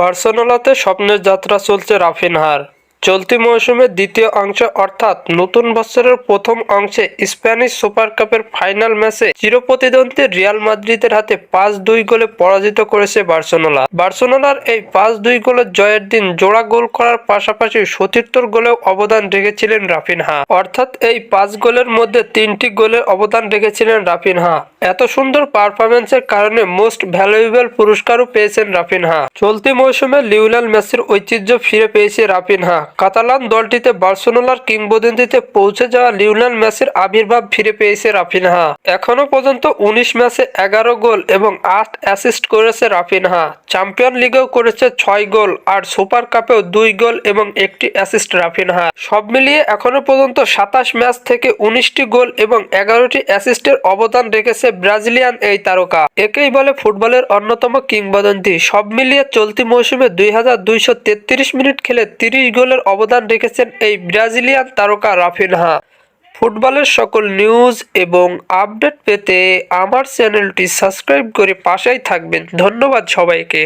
বার্সেলোনাতে স্বপ্নের যাত্রা চলছে রাফিনহার। চলতি মৌসুমের দ্বিতীয় অংশে অর্থাৎ নতুন বছরের প্রথম অংশে স্প্যানিশ সুপার কাপের ফাইনাল ম্যাচে চিরপ্রতিদ্বন্দ্বী রিয়াল মাদ্রিদের হাতে পাঁচ দুই গোলে পরাজিত করেছে বার্সেলোনা। বার্সেলোনার এই পাঁচ দুই গোলের জয়ের দিন জোড়া গোল করার পাশাপাশি সতীর্থর গোলেও অবদান রেখেছিলেন রাফিনহা। অর্থাৎ এই পাঁচ গোলের মধ্যে তিনটি গোলের অবদান রেখেছিলেন রাফিনহা। এত সুন্দর পারফরমেন্সের কারণে মোস্ট ভ্যালুয়েবল পুরস্কারও পেয়েছেন রাফিনহা। চলতি মৌসুমে লিওনেল মেসির ঐতিহ্য ফিরে পেয়েছে রাফিনহা। কাতালান দলটিতে বার্সেলোনার কিংবদন্তিতে পৌঁছে যাওয়া লিওনেল মেসির আবির্ভাব ফিরে পেয়েছে রাফিনহা। এখনও পর্যন্ত উনিশ ম্যাচে এগারো গোল এবং আট অ্যাসিস্ট করেছে রাফিনহা। চ্যাম্পিয়ন লিগেও করেছে ছয় গোল আর সুপার কাপেও দুই গোল এবং একটি অ্যাসিস্ট রাফিনহা। সব মিলিয়ে এখনও পর্যন্ত সাতাশ ম্যাচ থেকে উনিশটি গোল এবং এগারোটি অ্যাসিস্টের অবদান রেখেছে ব্রাজিলিয়ান এই তারকা। একেই বলে ফুটবলের অন্যতম কিংবদন্তি। সব মিলিয়ে চলতি মৌসুমে দুই হাজার দুইশো তেত্রিশ মিনিট খেলে তিরিশ গোলের অবদান রেখেছেন এই ব্রাজিলিয়ান তারকা রাফিনহা ফুটবলের সকল নিউজ এবং আপডেট পেতে আমার চ্যানেলটি সাবস্ক্রাইব করে পাশেই থাকবেন। ধন্যবাদ সবাইকে।